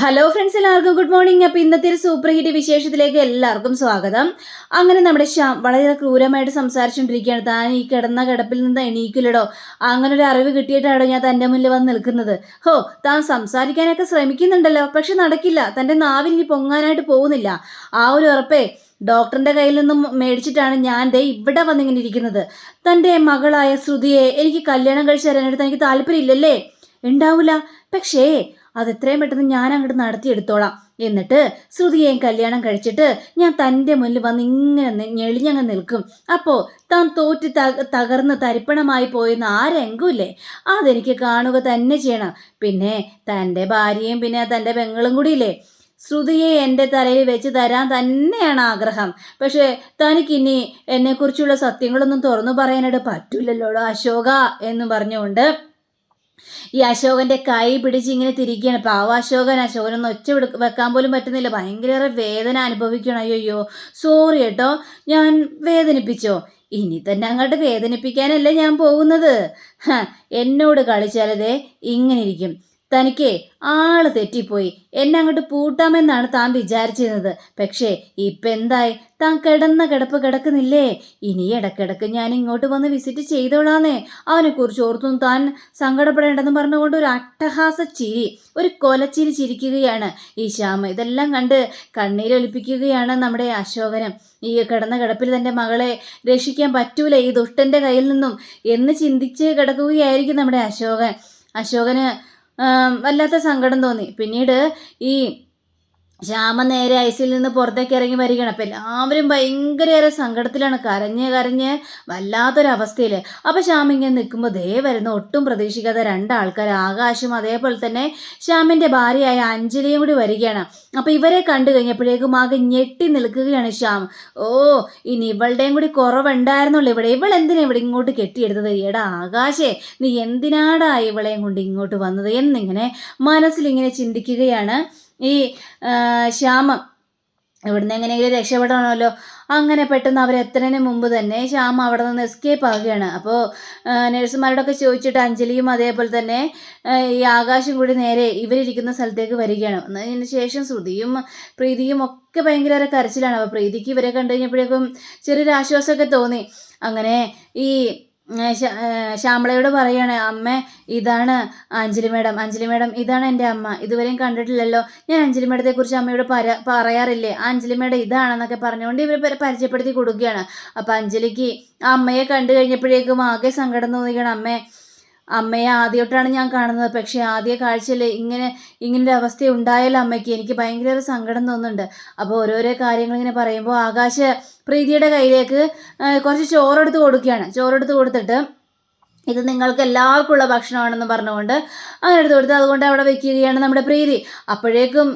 Hello friends എല്ലാവർക്കും good morning അപ്പോൾ ഇന്നത്തെ ഒരു സൂപ്പർ ഹിറ്റ് വിശേഷത്തിലേക്ക് എല്ലാവർക്കും സ്വാഗതം. അങ്ങനെ നമ്മുടെ ശ്യാം വളരെ ക്രൂരമായിട്ട് സംസാരിച്ചുകൊണ്ടിരിക്കുകയാണ് താൻ ഈ കിടന്ന കിടപ്പിൽ നിന്ന് എണീക്കില്ലടോ. അങ്ങനെ ഒരു അറിവ് കിട്ടിയിട്ടാണോ ഞാൻ തന്റെ മുന്നിൽ വന്ന് നിൽക്കുന്നത്? ഹോ താൻ സംസാരിക്കാനൊക്കെ ശ്രമിക്കുന്നുണ്ടല്ലോ. പക്ഷെ നടക്കില്ല. തന്റെ നാവിൽ ഇനി പൊങ്ങാനായിട്ട് പോകുന്നില്ല. ആ ഒരു ഉറപ്പേ ഡോക്ടറിന്റെ കയ്യിൽ നിന്നും മേടിച്ചിട്ടാണ് ഞാൻ ദേ ഇവിടെ വന്നിങ്ങനെ ഇരിക്കുന്നത്. തന്റെ മകളായ ശ്രുതിയെ എനിക്ക് കല്യാണം കഴിച്ച് തരാനായിട്ട് തനിക്ക് താല്പര്യമില്ലല്ലേ? ഉണ്ടാവില്ല പക്ഷേ അത് എത്രയും പെട്ടെന്ന് ഞാൻ അങ്ങോട്ട് നടത്തിയെടുത്തോളാം. എന്നിട്ട് ശ്രുതിയെയും കല്യാണം കഴിച്ചിട്ട് ഞാൻ തന്റെ മുന്നിൽ വന്ന് ഇങ്ങനെ ഞെളിഞ്ഞങ്ങ് നിൽക്കും. അപ്പോൾ താൻ തോറ്റ് തക- തകർന്ന് തരിപ്പണമായി പോയെന്ന് ആ രംഗമില്ലേ അതെനിക്ക് കാണുക തന്നെ ചെയ്യണം. പിന്നെ തന്റെ ഭാര്യയും പിന്നെ തന്റെ പെങ്ങളും കൂടിയില്ലേ? ശ്രുതിയെ എന്റെ തലയിൽ വെച്ച് തരാൻ തന്നെയാണ് ആഗ്രഹം. പക്ഷേ തനിക്കിനി എന്നെക്കുറിച്ചുള്ള സത്യങ്ങളൊന്നും തുറന്നു പറയാനായിട്ട് പറ്റില്ലല്ലോടോ അശോക എന്ന് പറഞ്ഞുകൊണ്ട് ഈ അശോകന്റെ കൈ പിടിച്ച് ഇങ്ങനെ തിരിക്കുകയാണ്. പാവ അശോകൻ. അശോകനൊന്നും ഒച്ച വെക്കാൻ പോലും പറ്റുന്നില്ല. ഭയങ്കര വേദന അനുഭവിക്കണം അയ്യോ സോറി കേട്ടോ. ഞാൻ വേദനിപ്പിച്ചോ? ഇനി തന്നെ അങ്ങോട്ട് വേദനിപ്പിക്കാനല്ലേ ഞാൻ പോകുന്നത്? എന്നോട് കളിച്ചാലതേ ഇങ്ങനെ ഇരിക്കും. തനിക്ക് ആൾ തെറ്റിപ്പോയി. എന്നെ അങ്ങോട്ട് പൂട്ടാമെന്നാണ് താൻ വിചാരിച്ചിരുന്നത്. പക്ഷേ ഇപ്പം എന്തായി? താൻ കിടന്ന കിടപ്പ് കിടക്കുന്നില്ലേ? ഇനി ഇടക്കിടക്ക് ഞാൻ ഇങ്ങോട്ട് വന്ന് വിസിറ്റ് ചെയ്തോളാന്നേ. അവനെക്കുറിച്ച് ഓർത്തൊന്നും താൻ സങ്കടപ്പെടേണ്ടെന്ന് പറഞ്ഞുകൊണ്ട് ഒരു അട്ടഹാസ ചിരി ഒരു കൊലച്ചിരി ചിരിക്കുകയാണ്. ഈ ശ്യാമ ഇതെല്ലാം കണ്ട് കണ്ണീരൊലിപ്പിക്കുകയാണ് നമ്മുടെ അശോകനം. ഈ കിടന്ന കിടപ്പിൽ തന്റെ മകളെ രക്ഷിക്കാൻ പറ്റൂല? ഈ ദുഷ്ടന്റെ കയ്യിൽ നിന്നും എന്ന് ചിന്തിച്ച് കിടക്കുകയായിരിക്കും നമ്മുടെ അശോകൻ. അശോകന് വല്ലാത്ത സങ്കടം തോന്നി. പിന്നീട് ഈ ശ്യാമ നേരെ ഐസിൽ നിന്ന് പുറത്തേക്ക് ഇറങ്ങി വരികയാണ്. അപ്പം എല്ലാവരും ഭയങ്കരയേറെ സങ്കടത്തിലാണ്. കരഞ്ഞ് കരഞ്ഞ് വല്ലാത്തൊരവസ്ഥയിൽ അപ്പോൾ ശ്യാം ഇങ്ങനെ നിൽക്കുമ്പോൾ ദേ വരുന്ന ഒട്ടും പ്രതീക്ഷിക്കാത്ത രണ്ടാൾക്കാർ ആകാശും അതേപോലെ തന്നെ ശ്യാമിന്റെ ഭാര്യയായ അഞ്ജലിയും കൂടി വരികയാണ്. അപ്പോൾ ഇവരെ കണ്ടു കഴിഞ്ഞപ്പോഴേക്കും ആകെ ഞെട്ടി നിൽക്കുകയാണ് ശ്യാം. ഓ ഇനി ഇവളുടെയും കൂടി കുറവുണ്ടായിരുന്നുള്ളൂ ഇവിടെ. ഇവൾ എന്തിനാ ഇവിടെ ഇങ്ങോട്ട് കെട്ടിയെടുത്തത്? എടാ ആകാശേ നീ എന്തിനാടാ ഇവളെയും കൊണ്ട് ഇങ്ങോട്ട് വന്നത്? എന്നിങ്ങനെ മനസ്സിലിങ്ങനെ ചിന്തിക്കുകയാണ് ഈ ശ്യാമം ഇവിടുന്ന് എങ്ങനെയെങ്കിലും രക്ഷപ്പെടണമല്ലോ. അങ്ങനെ പെട്ടെന്ന് അവർ അവരെത്തുന്നതിന് മുമ്പ് തന്നെ ശ്യാമ അവിടെ നിന്ന് എസ്കേപ്പ് ആവുകയാണ്. അപ്പോൾ നഴ്സുമാരോടൊക്കെ ചോദിച്ചിട്ട് അഞ്ജലിയും അതേപോലെ തന്നെ ഈ ആകാശം കൂടി നേരെ ഇവരിരിക്കുന്ന സ്ഥലത്തേക്ക് വരികയാണ്. അതിന് ശേഷം ശ്രുതിയും പ്രീതിയും ഒക്കെ ഭയങ്കര കരച്ചിലാണ്. അപ്പോൾ പ്രീതിക്ക് ഇവരെ കണ്ടു കഴിഞ്ഞപ്പോഴേക്കും ചെറിയൊരു ആശ്വാസമൊക്കെ തോന്നി. അങ്ങനെ ഈ ശ്യാമളയോട് പറയാണ് അമ്മ ഇതാണ് അഞ്ജലി മേഡം. അഞ്ജലി മേഡം ഇതാണ് എന്റെ അമ്മ. ഇതുവരെയും കണ്ടിട്ടില്ലല്ലോ. ഞാൻ അഞ്ജലി മേഡത്തെക്കുറിച്ച് അമ്മയോട് പര പറയാറില്ലേ? ആ അഞ്ജലി മേഡം ഇതാണെന്നൊക്കെ പറഞ്ഞുകൊണ്ട് ഇവർ പരിചയപ്പെടുത്തി കൊടുക്കുകയാണ്. അപ്പം അഞ്ജലിക്ക് ആ അമ്മയെ കണ്ടു കഴിഞ്ഞപ്പോഴേക്കും ആകെ സങ്കടം തോന്നിക്കണം അമ്മേ അമ്മയെ ആദ്യമായിട്ടാണ് ഞാൻ കാണുന്നത്. പക്ഷേ ആദ്യ കാഴ്ചയിൽ ഇങ്ങനെ ഇങ്ങനൊരു അവസ്ഥ ഉണ്ടായാലും അമ്മയ്ക്ക്? എനിക്ക് ഭയങ്കര ഒരു സങ്കടം തോന്നുന്നുണ്ട്. അപ്പോൾ ഓരോരോ കാര്യങ്ങൾ ഇങ്ങനെ പറയുമ്പോൾ ആകാശ പ്രീതിയുടെ കയ്യിലേക്ക് കുറച്ച് ചോറെടുത്ത് കൊടുക്കുകയാണ്. ചോറെടുത്ത് കൊടുത്തിട്ട് ഇത് നിങ്ങൾക്ക് എല്ലാവർക്കും ഉള്ള ഭക്ഷണമാണെന്ന് പറഞ്ഞുകൊണ്ട് അങ്ങനെ എടുത്ത് കൊടുത്ത് അതുകൊണ്ട് അവിടെ വെക്കുകയാണ് നമ്മുടെ പ്രീതി. അപ്പോഴേക്കും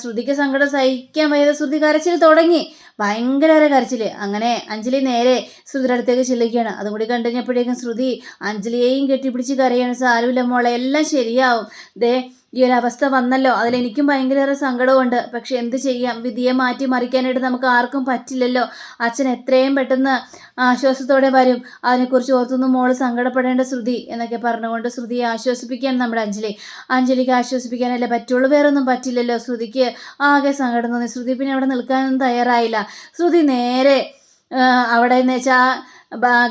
ശ്രുതിക്ക് സങ്കടം സഹിക്കാൻ വയ്യാതെ ശ്രുതി കരച്ചിൽ തുടങ്ങി. ഭയങ്കര ഒരു കരച്ചിൽ അങ്ങനെ അഞ്ജലി നേരെ ശ്രുതിയുടെ അടുത്തേക്ക് ചെല്ലുകയാണ്. അതും കൂടി കണ്ടു കഴിഞ്ഞപ്പോഴേക്കും ശ്രുതി അഞ്ജലിയെയും കെട്ടിപ്പിടിച്ച് കരയാണ്. സാരമില്ല മോളെ എല്ലാം ശരിയാവും. ദേ ഈ ഒരു അവസ്ഥ വന്നല്ലോ. അതിലെനിക്കും ഭയങ്കര സങ്കടമുണ്ട് പക്ഷെ എന്ത് ചെയ്യാം? വിധിയെ മാറ്റി മറിക്കാനായിട്ട് നമുക്ക് ആർക്കും പറ്റില്ലല്ലോ. അച്ഛൻ എത്രയും പെട്ടെന്ന് ആശ്വാസത്തോടെ വരും. അതിനെക്കുറിച്ച് ഓർത്തൊന്നും മോൾ സങ്കടപ്പെടേണ്ട ശ്രുതി എന്നൊക്കെ പറഞ്ഞുകൊണ്ട് ശ്രുതിയെ ആശ്വസിപ്പിക്കാൻ നമ്മുടെ അഞ്ജലി. അഞ്ജലിക്ക് ആശ്വസിപ്പിക്കാനല്ലേ പറ്റുള്ളൂ? വേറൊന്നും പറ്റില്ലല്ലോ. ശ്രുതിക്ക് ആകെ സങ്കടം തോന്നി. ശ്രുതി പിന്നെ അവിടെ നിൽക്കാനൊന്നും തയ്യാറായില്ല. ശ്രുതി നേരെ അവിടെ എന്ന് വെച്ചാൽ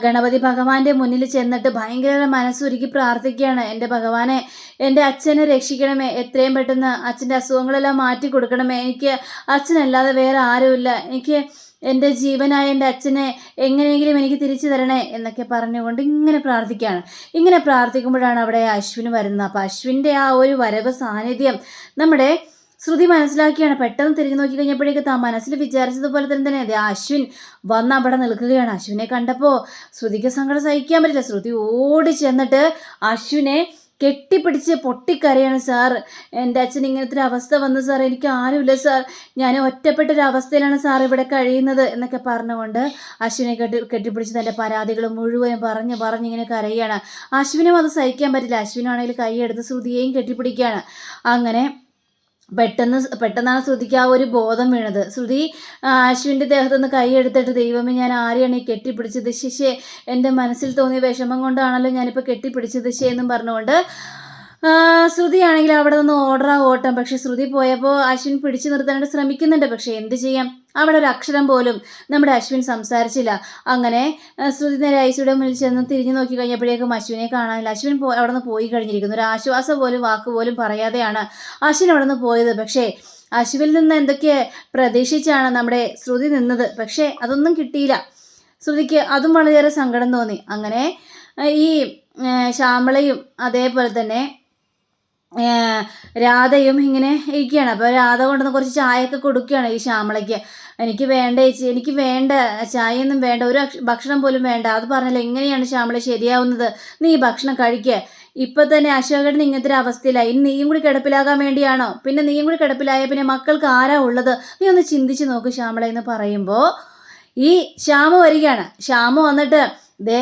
ഗണപതി ഭഗവാന്റെ മുന്നിൽ ചെന്നിട്ട് ഭയങ്കര മനസ്സുരുക്കി പ്രാർത്ഥിക്കുകയാണ്. എന്റെ ഭഗവാനെ എന്റെ അച്ഛനെ രക്ഷിക്കണമേ. എത്രയും പെട്ടെന്ന് അച്ഛന്റെ അസുഖങ്ങളെല്ലാം മാറ്റി കൊടുക്കണമേ. എനിക്ക് അച്ഛനല്ലാതെ വേറെ ആരുമില്ല. എനിക്ക് എന്റെ ജീവനായ എന്റെ അച്ഛനെ എങ്ങനെയെങ്കിലും എനിക്ക് തിരിച്ചു തരണേ എന്നൊക്കെ പറഞ്ഞുകൊണ്ട് ഇങ്ങനെ പ്രാർത്ഥിക്കുകയാണ്. ഇങ്ങനെ പ്രാർത്ഥിക്കുമ്പോഴാണ് അവിടെ അശ്വിന് വരുന്നത്. അപ്പോൾ അശ്വിന്റെ ആ ഒരു വരവ് സാന്നിധ്യം നമ്മുടെ ശ്രുതി മനസ്സിലാക്കിയാണ്. പെട്ടെന്ന് തിരിഞ്ഞു നോക്കി കഴിഞ്ഞപ്പോഴേക്ക് താൻ മനസ്സിൽ വിചാരിച്ചതുപോലെ തന്നെ തന്നെ അതെ അശ്വിൻ വന്ന് അവിടെ നിൽക്കുകയാണ്. അശ്വിനെ കണ്ടപ്പോൾ ശ്രുതിക്ക് സങ്കടം സഹിക്കാൻ പറ്റില്ല. ശ്രുതി ഓടി ചെന്നിട്ട് അശ്വിനെ കെട്ടിപ്പിടിച്ച് പൊട്ടിക്കരയാണ് സാർ എന്റെ അച്ഛൻ ഇങ്ങനത്തെ ഒരു അവസ്ഥ വന്നു സാർ. എനിക്ക് ആരുമില്ല സാർ. ഞാൻ ഒറ്റപ്പെട്ട ഒരു അവസ്ഥയിലാണ് സാർ ഇവിടെ കഴിയുന്നത് എന്നൊക്കെ പറഞ്ഞുകൊണ്ട് അശ്വിനെ കെട്ടി കെട്ടിപ്പിടിച്ച് തന്റെ പരാതികൾ മുഴുവൻ പറഞ്ഞ് പറഞ്ഞ് ഇങ്ങനെ കരയാണ്. അശ്വിനും അത് സഹിക്കാൻ പറ്റില്ല. അശ്വിനാണെങ്കിൽ കൈയെടുത്ത് ശ്രുതിയെയും കെട്ടിപ്പിടിക്കുകയാണ്. അങ്ങനെ പെട്ടെന്ന് പെട്ടെന്നാണ് ശ്രുതിക്ക് ആ ഒരു ബോധം വീണത്. ശ്രുതി അശ്വിന്റെ ദേഹത്തു നിന്ന് കൈയെടുത്തിട്ട് ദൈവമേ ഞാൻ ആരെയാണ് ഈ കെട്ടിപ്പിടിച്ചത്? ശിശേ എന്റെ മനസ്സിൽ തോന്നിയ വിഷമം കൊണ്ടാണല്ലോ ഞാനിപ്പോൾ കെട്ടിപ്പിടിച്ചത് ശേ എന്നും പറഞ്ഞുകൊണ്ട് ശ്രുതിയാണെങ്കിൽ അവിടെ നിന്ന് ഓർഡർ ഓട്ടം. പക്ഷെ ശ്രുതി പോയപ്പോൾ അശ്വിൻ പിടിച്ചു നിർത്താനായിട്ട് ശ്രമിക്കുന്നുണ്ട്. പക്ഷെ എന്ത് ചെയ്യാം? അവിടെ ഒരു അക്ഷരം പോലും നമ്മുടെ അശ്വിൻ സംസാരിച്ചില്ല. അങ്ങനെ ശ്രുതി നേരെ ഐസിയുടെ മുന്നിൽ ചെന്ന് തിരിഞ്ഞു നോക്കി കഴിഞ്ഞപ്പോഴേക്കും അശ്വിനെ കാണാനില്ല. അശ്വിൻ അവിടെ നിന്ന് പോയി കഴിഞ്ഞിരിക്കുന്നു. ഒരു ആശ്വാസം പോലും വാക്ക് പോലും പറയാതെയാണ് അശ്വിൻ അവിടെ നിന്ന് പോയത്. പക്ഷേ അശ്വിൽ നിന്ന് എന്തൊക്കെ പ്രതീക്ഷിച്ചാണ് നമ്മുടെ ശ്രുതി നിന്നത്? പക്ഷേ അതൊന്നും കിട്ടിയില്ല. ശ്രുതിക്ക് അതും വളരെയേറെ സങ്കടം തോന്നി. അങ്ങനെ ഈ ശ്യാമളയും അതേപോലെ തന്നെ രാധയും ഇങ്ങനെ ഇരിക്കുകയാണ്. അപ്പോൾ രാധ കൊണ്ടുവന്ന് കുറച്ച് ചായയൊക്കെ കൊടുക്കുകയാണ് ഈ ശ്യാമളയ്ക്ക്. എനിക്ക് വേണ്ട ചേച്ചി എനിക്ക് വേണ്ട. ചായയൊന്നും വേണ്ട. ഒരു ഭക്ഷണം പോലും വേണ്ട. അത് പറഞ്ഞാൽ എങ്ങനെയാണ് ശ്യാമള ശരിയാവുന്നത്. നീ ഭക്ഷണം കഴിക്കുക ഇപ്പം തന്നെ അശോകൻ ഇങ്ങനത്തെ ഒരു അവസ്ഥയിലായി. ഇനി നീയും കൂടി കിടപ്പിലാകാൻ വേണ്ടിയാണോ? പിന്നെ നീയും കൂടി കിടപ്പിലായ പിന്നെ മക്കൾക്ക് ആരാ ഉള്ളത്? നീ ഒന്ന് ചിന്തിച്ച് നോക്ക് ശ്യാമള എന്ന് പറയുമ്പോൾ ഈ ശ്യാമ വരികയാണ്. ശ്യാമ വന്നിട്ട് ദേ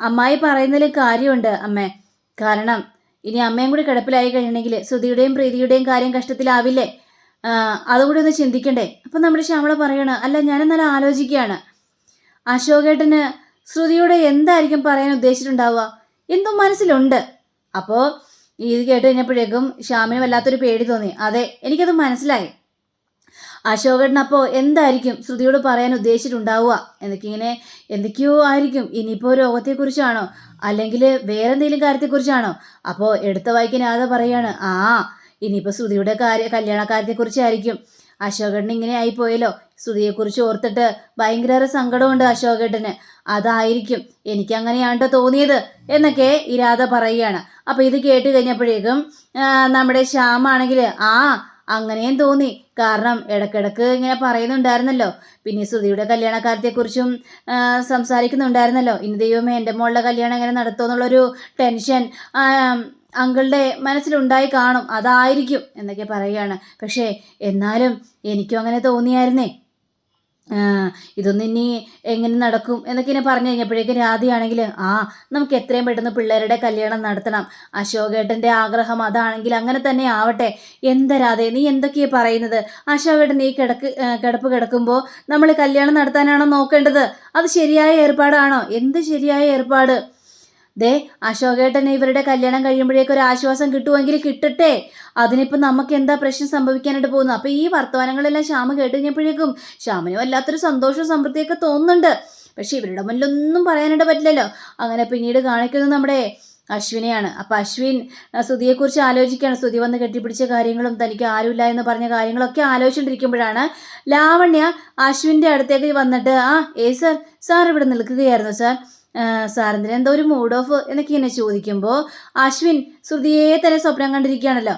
അമ്മായി പറയുന്നതിൽ കാര്യമുണ്ട് അമ്മേ. കാരണം ഇനി അമ്മയും കൂടി കിടപ്പിലായി കഴിഞ്ഞിട്ടുണ്ടെങ്കിൽ ശ്രുതിയുടെയും പ്രീതിയുടെയും കാര്യം കഷ്ടത്തിലാവില്ലേ? അതുകൂടി ഒന്ന് ചിന്തിക്കണ്ടേ. അപ്പം നമ്മുടെ ശ്യാമള പറയണ അല്ല ഞാനെന്നാലും ആലോചിക്കുകയാണ്. അശോകേട്ടന് ശ്രുതിയോട് എന്തായിരിക്കും പറയാൻ ഉദ്ദേശിച്ചിട്ടുണ്ടാവുക? എന്തും മനസ്സിലുണ്ട്. അപ്പോൾ ഇത് കേട്ട് കഴിഞ്ഞപ്പോഴേക്കും ശ്യാമിന് വല്ലാത്തൊരു പേടി തോന്നി. അതെ എനിക്കത് മനസ്സിലായി. അശോകേട്ടൻ അപ്പോൾ എന്തായിരിക്കും ശ്രുതിയോട് പറയാൻ ഉദ്ദേശിച്ചിട്ടുണ്ടാവുക? എന്നൊക്കെ എന്തൊക്കെയോ ആയിരിക്കും. ഇനിയിപ്പോൾ രോഗത്തെക്കുറിച്ചാണോ? അല്ലെങ്കിൽ വേറെ എന്തെങ്കിലും കാര്യത്തെക്കുറിച്ചാണോ? അപ്പോൾ എടുത്ത വായിക്കനാതെ പറയാണ് ആ ഇനിയിപ്പോൾ ശ്രുതിയുടെ കാര്യ കല്യാണ കാര്യത്തെക്കുറിച്ചായിരിക്കും അശോകേട്ടൻ ഇങ്ങനെ ആയിപ്പോയല്ലോ. ശ്രുതിയെക്കുറിച്ച് ഓർത്തിട്ട് ഭയങ്കര സങ്കടമുണ്ട് അശോകേട്ടന്. അതായിരിക്കും എനിക്ക് അങ്ങനെയാണ്ട് തോന്നിയത് എന്നൊക്കെ ഇരാധ പറയുകയാണ്. അപ്പോൾ ഇത് കേട്ട് കഴിഞ്ഞപ്പോഴേക്കും നമ്മുടെ ശ്യാമാണെങ്കിൽ ആ അങ്ങനെയും തോന്നി. കാരണം ഇടക്കിടക്ക് ഇങ്ങനെ പറയുന്നുണ്ടായിരുന്നല്ലോ. പിന്നെ ശ്രുതിയുടെ കല്യാണക്കാര്യത്തെക്കുറിച്ചും സംസാരിക്കുന്നുണ്ടായിരുന്നല്ലോ. ഇനി ദൈവമേ എന്റെ മോളുടെ കല്യാണം എങ്ങനെ നടത്തുമെന്നുള്ളൊരു ടെൻഷൻ അങ്കിളുടെ മനസ്സിലുണ്ടായി കാണും. അതായിരിക്കും എന്നൊക്കെ പറയുകയാണ്. പക്ഷേ എന്നാലും എനിക്കും അങ്ങനെ തോന്നിയായിരുന്നേ. ഇതൊന്നും ഇനി എങ്ങനെ നടക്കും എന്നൊക്കെ ഇനി പറഞ്ഞു കഴിഞ്ഞപ്പോഴേക്കും രാധയാണെങ്കിൽ ആ നമുക്ക് എത്രയും പെട്ടെന്ന് പിള്ളേരുടെ കല്യാണം നടത്തണം. അശോകേട്ടന്റെ ആഗ്രഹം അതാണെങ്കിൽ അങ്ങനെ തന്നെ ആവട്ടെ. എന്താ രാധേ നീ എന്തൊക്കെയാ പറയുന്നത്? അശോകേട്ടൻ ഈ കിടക്ക് കിടപ്പ് കിടക്കുമ്പോൾ നമ്മൾ കല്യാണം നടത്താനാണോ നോക്കേണ്ടത്? അത് ശരിയായ ഏർപ്പാടാണോ? എന്ത് ശരിയായ ഏർപ്പാട്? ദേ അശോകേട്ടൻ ഇവരുടെ കല്യാണം കഴിയുമ്പോഴേക്കൊരു ആശ്വാസം കിട്ടുമെങ്കിൽ കിട്ടട്ടെ. അതിനിപ്പോൾ നമുക്ക് എന്താ പ്രശ്നം സംഭവിക്കാനായിട്ട് പോകുന്നത്? അപ്പോൾ ഈ വർത്തമാനങ്ങളെല്ലാം ശ്യാമ കേട്ട് കഴിഞ്ഞപ്പോഴേക്കും ശ്യാമിന് വല്ലാത്തൊരു സന്തോഷവും സമൃദ്ധിയൊക്കെ തോന്നുന്നുണ്ട്. പക്ഷേ ഇവരുടെ മുന്നിലൊന്നും പറയാനായിട്ട് പറ്റില്ലല്ലോ. അങ്ങനെ പിന്നീട് കാണിക്കുന്നത് നമ്മുടെ അശ്വിനെയാണ്. അപ്പം അശ്വിൻ സ്തുതിയെക്കുറിച്ച് ആലോചിക്കുകയാണ്. സ്തുതി വന്ന് കെട്ടിപ്പിടിച്ച കാര്യങ്ങളും തനിക്ക് ആരുമില്ല എന്ന് പറഞ്ഞ കാര്യങ്ങളൊക്കെ ആലോചിച്ചുകൊണ്ടിരിക്കുമ്പോഴാണ് ലാവണ്യ അശ്വിന്റെ അടുത്തേക്ക് വന്നിട്ട് ആ ഏ സർ സാർ ഇവിടെ നിൽക്കുകയായിരുന്നു സാർ. സാറിന് എന്തോ ഒരു മൂഡ് ഓഫ് എന്നൊക്കെ ഇങ്ങനെ ചോദിക്കുമ്പോൾ അശ്വിൻ ശ്രുതിയെ തന്നെ സ്വപ്നം കണ്ടിരിക്കുകയാണല്ലോ.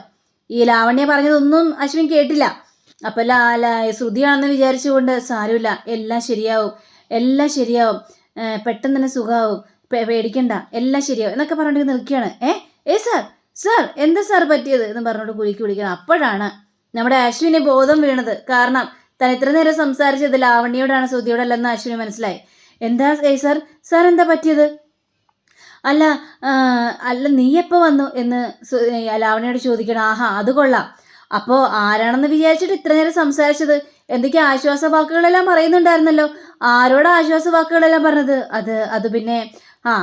ഈ ലാവണ്യ പറഞ്ഞതൊന്നും അശ്വിൻ കേട്ടില്ല. അപ്പം ലാ ശ്രുതിയാണെന്ന് വിചാരിച്ചുകൊണ്ട് സാരമില്ല എല്ലാം ശരിയാവും എല്ലാം ശരിയാവും. പെട്ടെന്ന് തന്നെ സുഖമാവും പേടിക്കണ്ട എല്ലാം ശരിയാവും എന്നൊക്കെ പറഞ്ഞിട്ട് നിൽക്കുകയാണ്. ഏ ഏ സാർ സാർ എന്താ സാർ പറ്റിയത് എന്ന് പറഞ്ഞുകൊണ്ട് കുലുക്കി വിളിക്കണം അപ്പോഴാണ് നമ്മുടെ അശ്വിനെ ബോധം വീണത്. കാരണം താൻ ഇത്ര നേരം സംസാരിച്ചത് ലാവണ്യോടാണ് ശ്രുതിയോടല്ലെന്ന് അശ്വിന് മനസ്സിലായി. എന്താ ഏ സാർ? സാർ എന്താ പറ്റിയത്? അല്ല അല്ല നീ എപ്പോൾ വന്നു എന്ന് ലാവണയോട് ചോദിക്കണം. ആഹാ അത് കൊള്ളാം. അപ്പോൾ ആരാണെന്ന് വിചാരിച്ചിട്ട് ഇത്ര നേരം സംസാരിച്ചത്? എന്തൊക്കെ ആശ്വാസ വാക്കുകളെല്ലാം പറയുന്നുണ്ടായിരുന്നല്ലോ. ആരോട് ആശ്വാസ വാക്കുകളെല്ലാം പറഞ്ഞത്? അത് അത് പിന്നെ ആ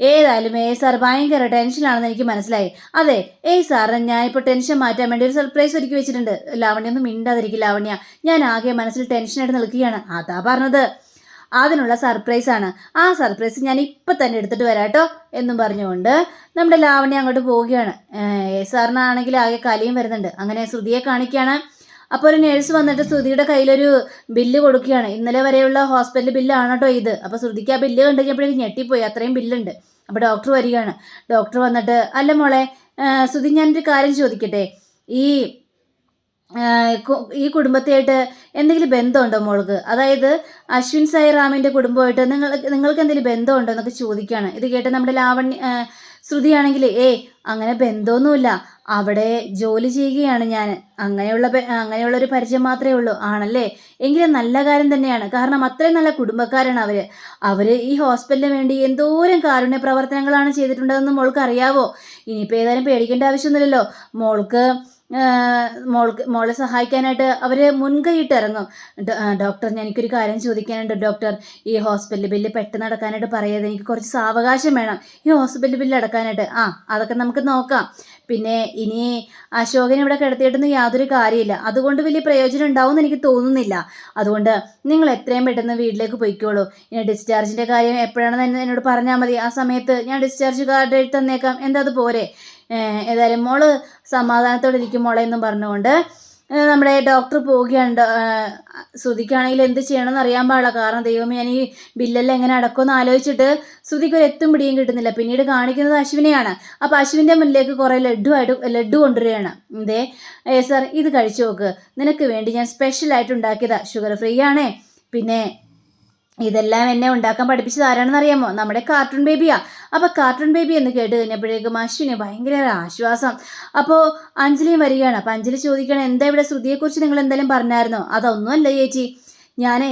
ഏതായാലും ഏ സാർ ഭയങ്കര ടെൻഷനാണെന്ന് എനിക്ക് മനസ്സിലായി. അതെ ഏയ് സാറിന് ഞാനിപ്പോൾ ടെൻഷൻ മാറ്റാൻ വേണ്ടി ഒരു സർപ്രൈസ് ഒരുക്കി വെച്ചിട്ടുണ്ട്. ലാവണ്യ ഒന്നും മിണ്ടാതിരിക്കും ലാവണ്യ. ഞാൻ ആകെ മനസ്സിൽ ടെൻഷനായിട്ട് നിൽക്കുകയാണ്. അതാ പറഞ്ഞത്. അതിനുള്ള സർപ്രൈസാണ് ആ സർപ്രൈസ് ഞാൻ ഇപ്പം തന്നെ എടുത്തിട്ട് വരാം കേട്ടോ എന്നും പറഞ്ഞുകൊണ്ട്. നമ്മുടെ ലാവണ്യ അങ്ങോട്ട് പോവുകയാണ്. സാറിനാണെങ്കിൽ ആകെ കലയും വരുന്നുണ്ട്. അങ്ങനെ ശ്രുതിയെ കാണിക്കുകയാണ്. അപ്പോൾ ഒരു നേഴ്സ് വന്നിട്ട് ശ്രുതിയുടെ കയ്യിലൊരു ബില്ല് കൊടുക്കുകയാണ്. ഇന്നലെ വരെയുള്ള ഹോസ്പിറ്റൽ ബില്ലാണ് കേട്ടോ ഇത്. അപ്പോൾ ശ്രുതിക്ക് ആ ബില്ല് കണ്ടു കഴിഞ്ഞപ്പോഴേക്കും ഞെട്ടിപ്പോയി. അത്രയും ബില്ലുണ്ട് അപ്പോൾ ഡോക്ടർ വരികയാണ്. ഡോക്ടർ വന്നിട്ട് അല്ല മോളെ ശ്രുതി ഞാനൊരു കാര്യം ചോദിക്കട്ടെ? ഈ ഈ കുടുംബത്തെയായിട്ട് എന്തെങ്കിലും ബന്ധമുണ്ടോ മോൾക്ക്? അതായത് അശ്വിൻ സായിറാമിന്റെ കുടുംബമായിട്ട് നിങ്ങൾ നിങ്ങൾക്ക് എന്തെങ്കിലും ബന്ധമുണ്ടോ എന്നൊക്കെ ചോദിക്കുകയാണ് ഇത് കേട്ട് നമ്മുടെ ലാവണ്യ ശ്രുതിയാണെങ്കിൽ ഏ അങ്ങനെ ബന്ധമൊന്നുമില്ല. അവിടെ ജോലി ചെയ്യുകയാണ് ഞാൻ. അങ്ങനെയുള്ള അങ്ങനെയുള്ള ഒരു പരിചയം മാത്രമേ ഉള്ളൂ. ആണല്ലേ? എങ്കിലും നല്ല കാര്യം തന്നെയാണ്. കാരണം അത്രയും നല്ല കുടുംബക്കാരാണ് അവർ അവർ ഈ ഹോസ്പിറ്റലിന് വേണ്ടി എന്തോരം കാരുണ്യ പ്രവർത്തനങ്ങളാണ് ചെയ്തിട്ടുണ്ടതെന്ന് മോൾക്ക് അറിയാവോ ഇനിയിപ്പോൾ ഏതായാലും പേടിക്കേണ്ട ആവശ്യമൊന്നുമില്ലല്ലോ. മോൾക്ക് മോൾക്ക് മോളെ സഹായിക്കാനായിട്ട് അവർ മുൻകൈയിട്ട് ഇറങ്ങും. ഡോക്ടർ എനിക്കൊരു കാര്യം ചോദിക്കാനുണ്ട് ഡോക്ടർ. ഈ ഹോസ്പിറ്റൽ ബില്ല് പെട്ടെന്ന് അടക്കാനായിട്ട് പറയാതെ എനിക്ക് കുറച്ച് സാവകാശം വേണം. ഈ ഹോസ്പിറ്റൽ ബില്ല് അടക്കാനായിട്ട്. ആ അതൊക്കെ നമുക്ക് നോക്കാം. പിന്നെ ഇനി അശോകൻ ഇവിടെ കിടത്തിയിട്ടൊന്നും യാതൊരു കാര്യമില്ല. അതുകൊണ്ട് വലിയ പ്രയോജനം ഉണ്ടാവും എന്ന് എനിക്ക് തോന്നുന്നില്ല. അതുകൊണ്ട് നിങ്ങൾ എത്രയും പെട്ടെന്ന് വീട്ടിലേക്ക് പോയിക്കോളൂ. ഇനി ഡിസ്ചാർജിന്റെ കാര്യം എപ്പോഴാണെന്ന് എന്നോട് പറഞ്ഞാൽ മതി. ആ സമയത്ത് ഞാൻ ഡിസ്ചാർജ് കാർഡ് എഴുതി തന്നേക്കാം. എന്താ അത് പോരെ? ഏതായാലും മോൾ സമാധാനത്തോടെ ഇരിക്കും മോളെ എന്നും പറഞ്ഞുകൊണ്ട് നമ്മുടെ ഡോക്ടർ പോവുകയാണ് ഡോ- ശ്രുതിക്കാണെങ്കിൽ എന്ത് ചെയ്യണമെന്ന് അറിയാൻ പാടില്ല. കാരണം ദൈവമേ ഞാൻ ഈ ബില്ലെല്ലാം എങ്ങനെ അടക്കുമെന്ന് ആലോചിച്ചിട്ട് ശ്രുതിക്ക് ഒരു എത്തും പിടിയും കിട്ടുന്നില്ല. പിന്നീട് കാണിക്കുന്നത് അശ്വിനെയാണ്. അപ്പോൾ അശ്വിന്റെ മുന്നിലേക്ക് കുറേ ലഡുവായിട്ട് ലഡു കൊണ്ടുവരികയാണ്. ഇതേ ഏ സാർ ഇത് കഴിച്ചു നോക്ക്. നിനക്ക് വേണ്ടി ഞാൻ സ്പെഷ്യലായിട്ട് ഉണ്ടാക്കിയതാണ് ഷുഗർ ഫ്രീ ആണേ പിന്നെ ഇതെല്ലാം എന്നെ ഉണ്ടാക്കാൻ പഠിപ്പിച്ചത് ആരാണെന്ന് അറിയാമോ നമ്മുടെ കാർട്ടൂൺ ബേബിയാ അപ്പോൾ കാർട്ടൂൺ ബേബി എന്ന് കേട്ട് കഴിഞ്ഞപ്പോഴേക്കും അശ്വിന് ഭയങ്കര ആശ്വാസം. അപ്പോൾ അഞ്ജലിയും വരികയാണ്. അപ്പോൾ അഞ്ജലി ചോദിക്കണം എന്താ ഇവിടെ ശ്രുതിയെ കുറിച്ച് നിങ്ങൾ എന്തെങ്കിലും പറഞ്ഞായിരുന്നോ? അതൊന്നുമല്ല ചേച്ചി. ഞാൻ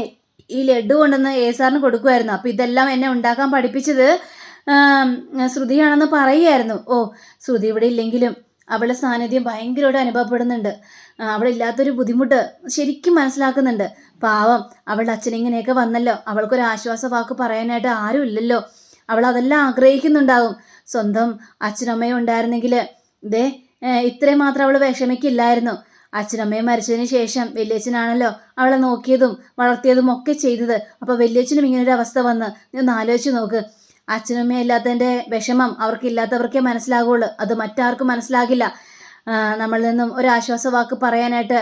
ഈ ലഡു കൊണ്ടുവന്ന് എ സാറിന് കൊടുക്കുമായിരുന്നു അപ്പോൾ ഇതെല്ലാം എന്നെ ഉണ്ടാക്കാൻ പഠിപ്പിച്ചത് ശ്രുതിയാണെന്ന് പറയുമായിരുന്നു ഓ ശ്രുതി ഇവിടെ ഇല്ലെങ്കിലും അവളുടെ സാന്നിധ്യം ഭയങ്കരമായിട്ട് അനുഭവപ്പെടുന്നുണ്ട്. അവളില്ലാത്തൊരു ബുദ്ധിമുട്ട് ശരിക്കും മനസ്സിലാക്കുന്നുണ്ട്. പാവം അവളുടെ അച്ഛനിങ്ങനെയൊക്കെ വന്നല്ലോ. അവൾക്കൊരു ആശ്വാസ വാക്ക് പറയാനായിട്ട് ആരും ഇല്ലല്ലോ. അവൾ അതെല്ലാം ആഗ്രഹിക്കുന്നുണ്ടാവും സ്വന്തം അച്ഛനമ്മയും ഉണ്ടായിരുന്നെങ്കിൽ ദേ ഇത്രയും മാത്രം അവൾ വിഷമിക്കില്ലായിരുന്നു. അച്ഛനമ്മയും മരിച്ചതിന് ശേഷം വലിയച്ഛനാണല്ലോ അവളെ നോക്കിയതും വളർത്തിയതും ഒക്കെ ചെയ്തത്. അപ്പോൾ വലിയച്ഛനും ഇങ്ങനൊരു അവസ്ഥ വന്ന് ഒന്ന് ആലോചിച്ച് നോക്ക്. അച്ഛനമ്മയും ഇല്ലാത്തതിന്റെ വിഷമം അവർക്കില്ലാത്തവർക്കേ മനസ്സിലാകുള്ളൂ. അത് മറ്റാർക്കും മനസ്സിലാകില്ല. നമ്മളിൽ നിന്നും ഒരു ആശ്വാസ വാക്ക് പറയാനായിട്ട്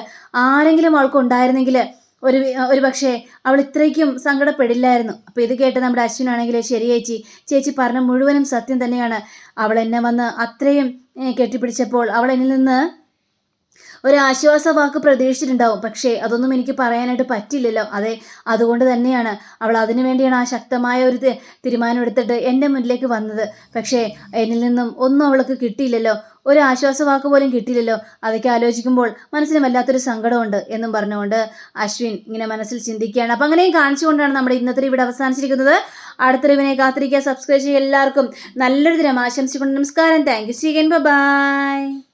ആരെങ്കിലും അവൾക്ക് ഉണ്ടായിരുന്നെങ്കിൽ ഒരു ഒരു പക്ഷേ അവൾ ഇത്രയ്ക്കും സങ്കടപ്പെടില്ലായിരുന്നു. അപ്പോൾ ഇത് കേട്ട് നമ്മുടെ അശ്വിനാണെങ്കിൽ ശരി ചേച്ചി ചേച്ചി പറഞ്ഞ മുഴുവനും സത്യം തന്നെയാണ്. അവൾ എന്നെ വന്ന് അത്രയും കെട്ടിപ്പിടിച്ചപ്പോൾ അവൾ എന്നിൽ നിന്ന് ഒരു ആശ്വാസ വാക്ക് പ്രതീക്ഷിച്ചിട്ടുണ്ടാവും. പക്ഷേ അതൊന്നും എനിക്ക് പറയാനായിട്ട് പറ്റില്ലല്ലോ. അതെ അതുകൊണ്ട് തന്നെയാണ് അവൾ അതിനു വേണ്ടിയാണ് ആ ശക്തമായ ഒരു തീരുമാനം എടുത്തിട്ട് എന്റെ മുന്നിലേക്ക് വന്നത്. പക്ഷേ എന്നിൽ നിന്നും ഒന്നും അവൾക്ക് കിട്ടിയില്ലല്ലോ. ഒരു ആശ്വാസ വാക്ക് പോലും കിട്ടിയില്ലല്ലോ. അതൊക്കെ ആലോചിക്കുമ്പോൾ മനസ്സിന് വല്ലാത്തൊരു സങ്കടമുണ്ട് എന്നും പറഞ്ഞുകൊണ്ട് അശ്വിൻ ഇങ്ങനെ മനസ്സിൽ ചിന്തിക്കുകയാണ്. അപ്പം അങ്ങനെയും കാണിച്ചുകൊണ്ടാണ് നമ്മുടെ ഇന്നത്തെ ഇവിടെ അവസാനിച്ചിരിക്കുന്നത്. അടുത്ത റിവിനെ കാത്തിരിക്കുക. സബ്സ്ക്രൈബ് ചെയ്യുക എല്ലാവർക്കും. നല്ലൊരു ദിനം ആശംസിക്കൊണ്ട് നമസ്കാരം. Thank you സീഗൻ by